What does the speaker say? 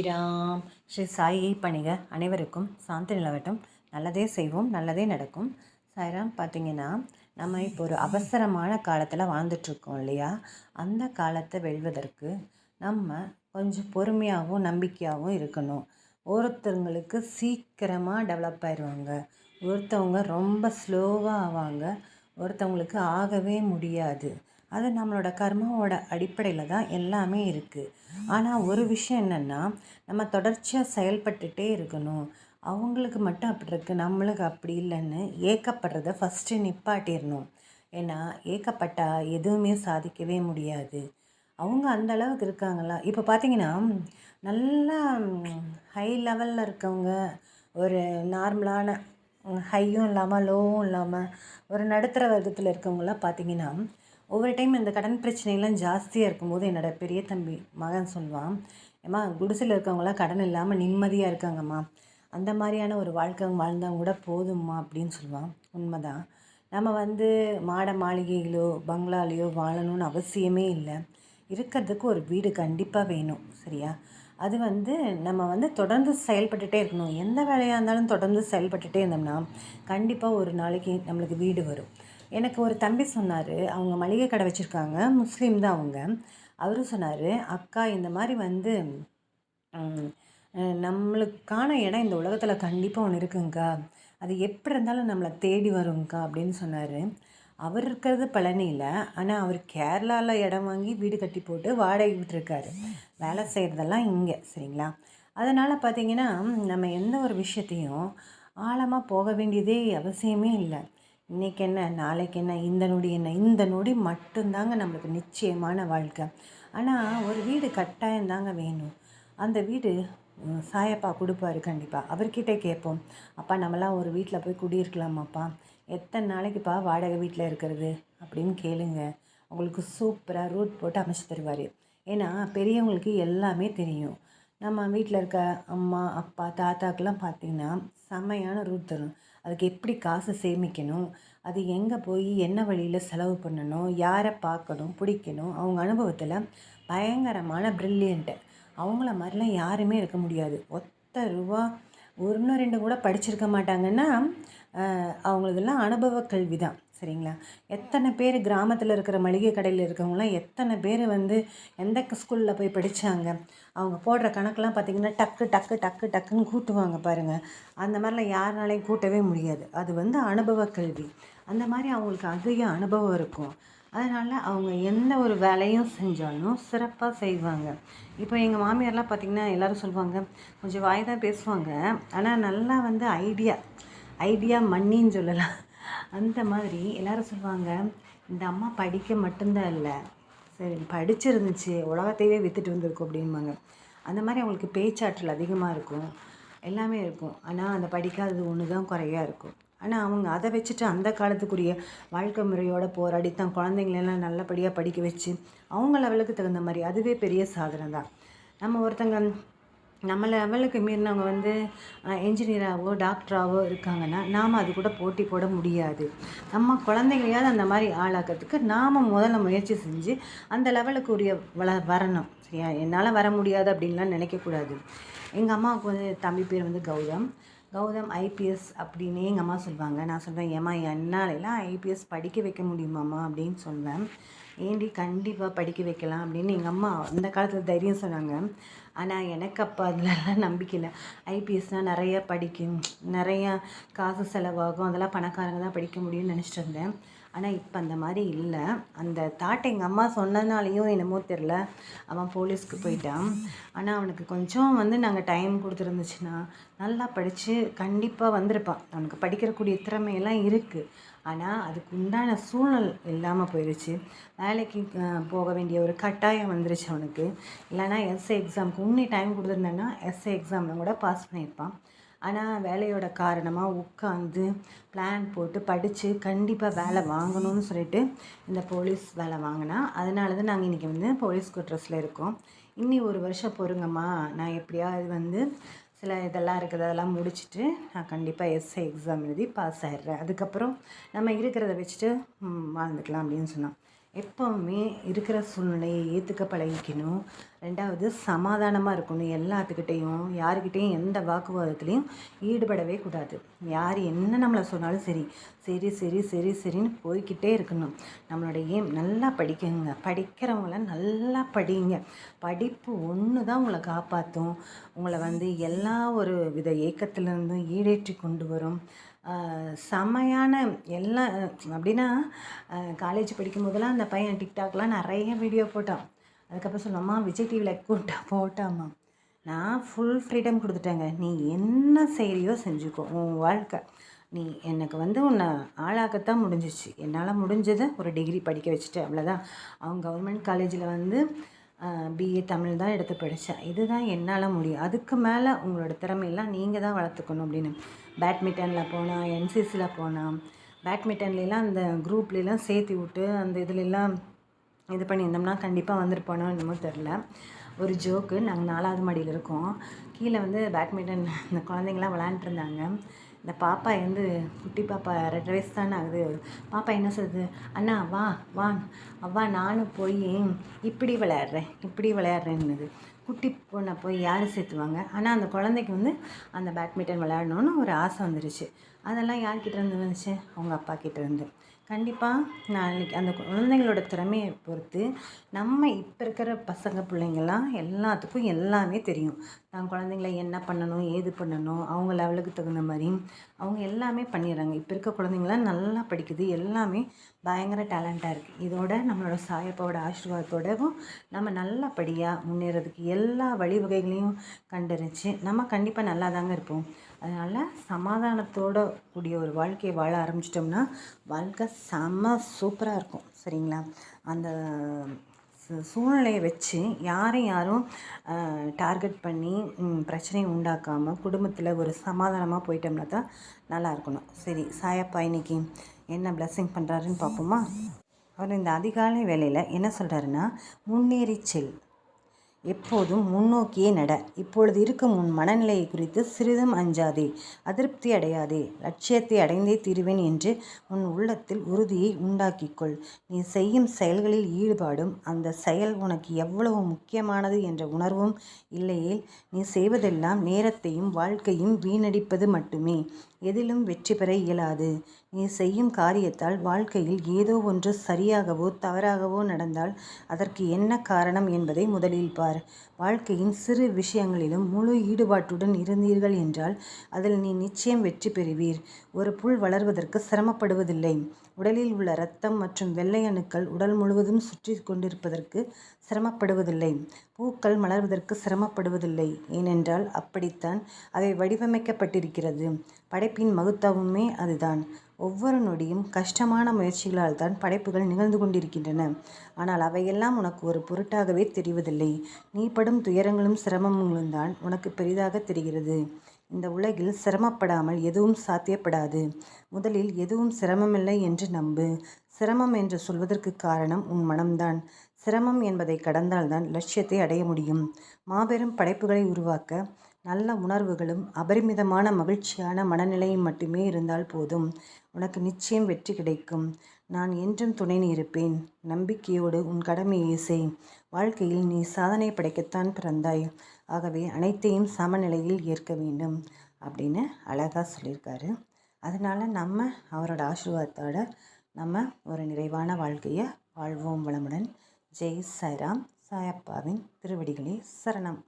ஸ்ரீராம். ஸ்ரீ சாயை பணிக அனைவருக்கும் சாந்தி நிலவட்டும். நல்லதே செய்வோம் நல்லதே நடக்கும். சாய்ராம் பார்த்தீங்கன்னா நம்ம இப்போ ஒரு அவசரமான காலத்தில் வாழ்ந்துட்டுருக்கோம் இல்லையா? அந்த காலத்தை வெல்வதற்கு நம்ம கொஞ்சம் பொறுமையாகவும் நம்பிக்கையாகவும் இருக்கணும். ஒருத்தவங்களுக்கு சீக்கிரமாக டெவலப் ஆயிடுவாங்க ஒருத்தவங்க ரொம்ப ஸ்லோவாக ஆவாங்க. ஒருத்தவங்களுக்கு ஆகவே முடியாது. அது நம்மளோட கர்மாவோட அடிப்படையில் தான் எல்லாமே இருக்குது ஆனால் ஒரு விஷயம் என்னென்னா நம்ம தொடர்ச்சியாக செயல்பட்டுட்டே இருக்கணும். அவங்களுக்கு மட்டும் அப்படி இருக்குது நம்மளுக்கு அப்படி இல்லைன்னு ஏக்கப்படுறத ஃபஸ்ட்டு நிப்பாட்டிடணும். ஏன்னா ஏக்கப்பட்டால் எதுவுமே சாதிக்கவே முடியாது. அவங்க அந்த அளவுக்கு இருக்காங்களா? இப்போ பார்த்தீங்கன்னா நல்லா ஹை லெவலில் இருக்கவங்க ஒரு நார்மலான ஹையும் இல்லாமல் லோவும் இல்லாமல் ஒரு நடுத்தர வர்க்கத்தில் இருக்கவங்களாம் பார்த்தீங்கன்னா ஒவ்வொரு டைம் இந்த கடன் பிரச்சனைலாம் ஜாஸ்தியாக இருக்கும்போது என்னோடய பெரிய தம்பி மகன் சொல்லுவான் ஏம்மா குடிசையில் இருக்கவங்களாம் கடன் இல்லாமல் நிம்மதியாக இருக்காங்கம்மா. அந்த மாதிரியான ஒரு வாழ்க்கை வாழ்ந்தவங்க கூட போதும்மா அப்படின்னு சொல்லுவான் உண்மைதான். நம்ம வந்து மாட மாளிகைகளோ பங்களாலேயோ வாழணும்னு அவசியமே இல்லை. இருக்கிறதுக்கு ஒரு வீடு கண்டிப்பாக வேணும் சரியா? அது வந்து நம்ம வந்து தொடர்ந்து செயல்பட்டுகிட்டே இருக்கணும். எந்த வேலையாக இருந்தாலும் தொடர்ந்து செயல்பட்டுகிட்டே இருந்தோம்னா கண்டிப்பாக ஒரு நாளைக்கு நம்மளுக்கு வீடு வரும். எனக்கு ஒரு தம்பி சொன்னார் அவங்க மளிகை கடை வச்சுருக்காங்க முஸ்லீம் தான் அவங்க. அவரும் சொன்னார் அக்கா இந்த மாதிரி வந்து நம்மளுக்கான இடம் இந்த உலகத்தில் கண்டிப்பாக ஒன்று இருக்குங்க்கா அது எப்படி இருந்தாலும் நம்மளை தேடி வருங்க்கா அப்படின்னு சொன்னார். அவர் இருக்கிறது பழனியில் ஆனால் அவர் கேரளாவில் இடம் வாங்கி வீடு கட்டி போட்டு வாடகை விட்டுருக்காரு. வேலை செய்கிறதெல்லாம் இங்கே சரிங்களா? அதனால் பார்த்திங்கன்னா நம்ம எந்த ஒரு விஷயத்தையும் ஆழமாக போக வேண்டியதே அவசியமே இல்லை. இன்றைக்கி என்ன நாளைக்கு என்ன இந்த நொடி என்ன இந்த நொடி மட்டும்தாங்க நம்மளுக்கு நிச்சயமான வாழ்க்கை. ஆனால் ஒரு வீடு கட்டாயம் தாங்க வேணும். அந்த வீடு சாயப்பா கொடுப்பாரு கண்டிப்பாக அவர்கிட்ட கேட்போம். அப்பா நம்மளாம் ஒரு வீட்டில் போய் குடியிருக்கலாமாப்பா? எத்தனை நாளைக்குப்பா வாடகை வீட்டில் இருக்கிறது? அப்படின்னு கேளுங்க. உங்களுக்கு சூப்பராக ரூட் போட்டு அமைச்சு தருவார். ஏன்னா பெரியவங்களுக்கு எல்லாமே தெரியும். நம்ம வீட்டில் இருக்க அம்மா அப்பா தாத்தாக்கெல்லாம் பார்த்திங்கன்னா செம்மையான ரூட் தரும். அதுக்கு எப்படி காசு சேமிக்கணும்? அது எங்கே போய் என்ன வழியில் செலவு பண்ணணும்? யாரை பார்க்கணும் பிடிக்கணும்? அவங்க அனுபவத்தில் பயங்கரமான ப்ரில்லியண்ட்டு அவங்கள மாதிரிலாம் யாருமே இருக்க முடியாது. ஒத்த ரூபா ஒன்று ரெண்டு கூட படிச்சிருக்க மாட்டாங்கன்னா அவங்களதெல்லாம் அனுபவ கல்வி தான் சரிங்களா? எத்தனை பேர் கிராமத்தில் இருக்கிற மளிகை கடையில் இருக்கவங்களாம் எத்தனை பேர் வந்து எந்த ஸ்கூலில் போய் படித்தாங்க அவங்க போடுற கணக்கெலாம் பார்த்திங்கன்னா டக்கு டக்கு டக்கு டக்குன்னு கூட்டுவாங்க பாருங்கள் அந்த மாதிரிலாம் யாருனாலையும் கூட்டவே முடியாது. அது வந்து அனுபவ கல்வி. அந்த மாதிரி அவங்களுக்கு அதிக அனுபவம் இருக்கும். அதனால் அவங்க எந்த ஒரு வேலையும் செஞ்சாலும் சிறப்பாக செய்வாங்க. இப்போ எங்கள் மாமியார்லாம் பார்த்திங்கன்னா எல்லோரும் சொல்லுவாங்க கொஞ்சம் வாய் தான் பேசுவாங்க. ஆனால் நல்லா வந்து ஐடியா ஐடியா மண்ணின்னு சொல்லலாம். அந்த மாதிரி எல்லோரும் சொல்லுவாங்க இந்த அம்மா படிக்க மட்டும்தான் இல்லை. சரி படிச்சிருந்துச்சு உலகத்தையே விற்றுட்டு வந்திருக்கும் அப்படின்பாங்க அந்த மாதிரி அவங்களுக்கு பேச்சாற்றல் அதிகமாக இருக்கும். எல்லாமே இருக்கும். ஆனால் அந்த படிக்காதது ஒன்று தான் குறையாக இருக்கும். ஆனால் அவங்க அதை வச்சுட்டு அந்த காலத்துக்குரிய வாழ்க்கை முறையோடு போராடி தான் குழந்தைங்களெல்லாம் நல்லபடியாக படிக்க வச்சு அவங்க லெவலுக்கு தகுந்த மாதிரி அதுவே பெரிய சாதனை தான் நம்ம ஒருத்தங்க நம்ம லெவலுக்கு மீறினவங்க வந்து என்ஜினியராகவோ டாக்டராகவோ இருக்காங்கன்னா நாம் அது கூட போட்டி போட முடியாது. நம்ம குழந்தைங்களையாவது அந்த மாதிரி ஆளாக்கிறதுக்கு நாம் முதல்ல முயற்சி செஞ்சு அந்த லெவலுக்கு உரிய வள வரணும். சரியா? என்னால் வர முடியாது அப்படின்லாம் நினைக்கக்கூடாது. எங்கள் அம்மாவுக்கு வந்து தம்பி பேர் வந்து கௌதம். கௌதம் ஐபிஎஸ் அப்படின்னு எங்கள் அம்மா சொல்லுவாங்க நான் சொல்வேன் ஏம்மா என்னாலெல்லாம் ஐபிஎஸ் படிக்க வைக்க முடியுமாம்மா? அப்படின்னு சொல்வேன். ஏண்டி கண்டிப்பாக படிக்க வைக்கலாம் அப்படின்னு எங்கள் அம்மா அந்த காலத்தில் தைரியம் சொன்னாங்க. ஆனால் எனக்கு அப்போ அதிலலாம் நம்பிக்கை இல்லை. ஐபிஎஸ்னால் நிறைய படிக்கும். நிறையா காசு செலவாகும். அதெல்லாம் பணக்காரங்க தான் படிக்க முடியும்னு நினச்சிட்டு இருந்தேன். ஆனால் இப்போ அந்த மாதிரி இல்லை. அந்த தாட் எங்கள் அம்மா சொன்னதுனாலையும் என்னமோ தெரில அவன் போலீஸ்க்கு போயிட்டான். ஆனால் அவனுக்கு கொஞ்சம் வந்து நாங்கள் டைம் கொடுத்துருந்துச்சுன்னா நல்லா படித்து கண்டிப்பாக வந்திருப்பான். அவனுக்கு படிக்கிறக்கூடிய திறமையெல்லாம் இருக்குது ஆனால் அதுக்கு உண்டான சூழல் இல்லாமல் போயிடுச்சு வேலைக்கு போக வேண்டிய ஒரு கட்டாயம் வந்துருச்சு அவனுக்கு. இல்லைனா எஸ்ஏ எக்ஸாமுக்கு உன்னி டைம் கொடுத்துருந்தேன்னா எஸ்ஏ எக்ஸாமில் கூட பாஸ் பண்ணியிருப்பான். ஆனால் வேலையோட காரணமாக உட்காந்து பிளான் போட்டு படித்து கண்டிப்பாக வேலை வாங்கணும்னு சொல்லிட்டு இந்த போலீஸ் வேலை வாங்கினா அதனால தான் நாங்கள் இன்றைக்கி வந்து போலீஸ் குட்ரஸில் இருக்கோம். இன்னி ஒரு வருஷம் பொறுங்கம்மா. நான் எப்படியாவது வந்து சில இதெல்லாம் இருக்குது அதெல்லாம் முடிச்சுட்டு நான் கண்டிப்பாக எஸ்ஐ எக்ஸாம் எழுதி பாஸ் ஆகிடுறேன் அதுக்கப்புறம் நம்ம இருக்கிறத வச்சுட்டு வாழ்ந்துக்கலாம் அப்படின்னு சொன்னான். எப்போவுமே இருக்கிற சூழ்நிலையை ஏற்றுக்க பழகிக்கணும். ரெண்டாவது சமாதானமாக இருக்கணும். எல்லாத்துக்கிட்டேயும் யாருக்கிட்டேயும் எந்த வாக்குவாதத்துலேயும் ஈடுபடவே கூடாது. யார் என்ன நம்மளை சொன்னாலும் சரி சரி சரி சரி சரின்னு போய்க்கிட்டே இருக்கணும். நம்மளோட ஏம் நல்லா படிக்கங்க. படிக்கிறவங்கள நல்லா படிங்க. படிப்பு ஒன்று தான் உங்களை காப்பாற்றும் உங்களை வந்து எல்லா ஒரு வித ஏக்கத்துலேருந்தும் ஈடேற்றி கொண்டு வரும். செமையான எல்லாம் அப்படின்னா காலேஜ் படிக்கும் போதெல்லாம் அந்த பையன் டிக்டாக்லாம் நிறைய வீடியோ போட்டான். அதுக்கப்புறம் சொன்னம்மா விஜய் டிவியில் கூட்டா போட்டாம்மா. நான் ஃபுல் ஃப்ரீடம் கொடுத்துட்டேங்க. நீ என்ன செய்கிறியோ செஞ்சுக்கோ உன் வாழ்க்கை. நீ எனக்கு வந்து உன்னை ஆளாக்கத்தான் முடிஞ்சிச்சு. என்னால் முடிஞ்சதை ஒரு டிகிரி படிக்க வச்சுட்டு அவ்வளோதான் அவங்க கவர்மெண்ட் காலேஜில் வந்து பிஏ தமிழ் தான் எடுத்து படித்தேன் இதுதான் என்னால் முடியும். அதுக்கு மேலே உங்களோட திறமையெல்லாம் நீங்கள் தான் வளர்த்துக்கணும் அப்படின்னு. பேட்மிட்டனில் போனால் என்சிசியில் போனால் பேட்மிட்டன்லாம் அந்த குரூப்லலாம் சேர்த்து விட்டு அந்த இதுலெல்லாம் இது பண்ணியிருந்தோம்னா கண்டிப்பாக வந்திருப்பானோ என்னமோ தெரில ஒரு ஜோக்கு நாங்கள் நாலாவது மாடியில் இருக்கோம். கீழே வந்து பேட்மிண்டன் இந்த குழந்தைங்களாம் விளாண்டுருந்தாங்க இந்த பாப்பா வந்து குட்டி பாப்பா ரெண்டு வயசு தானே ஆகுது. பாப்பா என்ன சொல்லுது? அண்ணா வா வா. அவ்வா நானும் போய் இப்படி விளையாடுறேன் இப்படி விளையாடுறேன்னுது. குட்டி பொண்ணை போய் யார் சேர்த்துவாங்க? ஆனால் அந்த குழந்தைக்கு வந்து அந்த பேட்மிண்டன் விளையாடணுன்னு ஒரு ஆசை வந்துருச்சு. அதெல்லாம் யார்கிட்ட இருந்து வந்துச்சு? அவங்க அப்பா கிட்டேருந்து கண்டிப்பாக நாளைக்கு அந்த குழந்தைங்களோட திறமையை பொறுத்து நம்ம இப்போ இருக்கிற பசங்க பிள்ளைங்கள்லாம் எல்லாத்துக்கும் எல்லாமே தெரியும். தான் குழந்தைங்கள என்ன பண்ணணும் ஏது பண்ணணும் அவங்க லெவலுக்கு தகுந்த மாதிரி அவங்க எல்லாமே பண்ணிடுறாங்க. இப்போ இருக்க குழந்தைங்களாம் நல்லா படிக்குது. எல்லாமே பயங்கர டேலண்ட்டாக இருக்குது இதோட நம்மளோட சாயப்பாவோட ஆசீர்வாதத்தோடவும் நம்ம நல்லபடியாக முன்னேறதுக்கு எல்லா வழிவகைகளையும் கண்டறிஞ்சு நம்ம கண்டிப்பாக நல்லா தாங்க இருப்போம். அதனால் சமாதானத்தோட கூடிய ஒரு வாழ்க்கையை வாழ ஆரம்பிச்சிட்டோம்னா வாழ்க்கை செம்ம சூப்பராக இருக்கும் சரிங்களா? அந்த சூழ்நிலையை வச்சு யாரையும் யாரும் டார்கெட் பண்ணி பிரச்சனையை உண்டாக்காமல் குடும்பத்தில் ஒரு சமாதானமாக போயிட்டோம்னா தான் நல்லா இருக்கணும். சரி சாயப்பா இன்னைக்கு என்ன பிளஸ்ஸிங் பண்ணுறாருன்னு பார்ப்போமா? அவர் இந்த அதிகாலை வேலையில் என்ன சொல்கிறாருன்னா முன்னேறி செல். எப்போதும் முன்னோக்கியே நட. இப்பொழுது இருக்கும் உன் மனநிலையை குறித்து சிறிதும் அஞ்சாதே. அதிருப்தி அடையாதே. லட்சியத்தை அடைந்தே தீருவேன் என்று உன் உள்ளத்தில் உறுதியை உண்டாக்கிக்கொள். நீ செய்யும் செயல்களில் ஈடுபாடும் அந்த செயல் உனக்கு எவ்வளவு முக்கியமானது என்ற உணர்வும் இல்லையேல் நீ செய்வதெல்லாம் நேரத்தையும் வாழ்க்கையும் வீணடிப்பது மட்டுமே. எதிலும் வெற்றி பெற இயலாது. நீ செய்யும் காரியத்தால் வாழ்க்கையில் ஏதோ ஒன்று சரியாகவோ தவறாகவோ நடந்தால் அதற்கு என்ன காரணம் என்பதை முதலில் பார். வாழ்க்கையின் சிறு விஷயங்களிலும் முழு ஈடுபாட்டுடன் இருந்தீர்கள் என்றால் அதில் நீ நிச்சயம் வெற்றி பெறுவீர். ஒரு புல் வளர்வதற்கு சிரமப்படுவதில்லை. உடலில் உள்ள இரத்தம் மற்றும் வெள்ளை அணுக்கள் உடல் முழுவதும் சுற்றி கொண்டிருப்பதற்கு சிரமப்படுவதில்லை. பூக்கள் மலர்வதற்கு சிரமப்படுவதில்லை. ஏனென்றால் அப்படித்தான் அவை வடிவமைக்கப்பட்டிருக்கிறது. படைப்பின் மகத்துவமே அதுதான். ஒவ்வொரு நொடியும் கஷ்டமான முயற்சிகளால் தான் படைப்புகள் நிகழ்ந்து கொண்டிருக்கின்றன. ஆனால் அவையெல்லாம் உனக்கு ஒரு பொருட்டாகவே தெரிவதில்லை. நீ படும் துயரங்களும் சிரமங்களும் தான் உனக்கு பெரிதாக தெரிகிறது. இந்த உலகில் சிரமப்படாமல் எதுவும் சாத்தியப்படாது. முதலில் எதுவும் சிரமமில்லை என்று நம்பு. சிரமம் என்று சொல்வதற்கு காரணம் உன் மனம்தான். சிரமம் என்பதை கடந்தால்தான் லட்சியத்தை அடைய முடியும். மாபெரும் படைப்புகளை உருவாக்க நல்ல உணர்வுகளும் அபரிமிதமான மகிழ்ச்சியான மனநிலையும் மட்டுமே இருந்தால் போதும். உனக்கு நிச்சயம் வெற்றி கிடைக்கும். நான் என்றும் துணை இருப்பேன் நம்பிக்கையோடு உன் கடமையை செய். வாழ்க்கையில் நீ சாதனை படைக்கத்தான் பிறந்தாய். ஆகவே அனைத்தையும் சமநிலையில் ஏற்க வேண்டும். அப்படின்னு அழகாக சொல்லியிருக்காரு. அதனால் நம்ம அவரோட ஆசீர்வாதத்தோட நம்ம ஒரு நிறைவான வாழ்க்கையை வாழ்வோம் வளமுடன். ஜெய் சாய்ராம் சாயப்பாவின் திருவடிகளே சரணம்.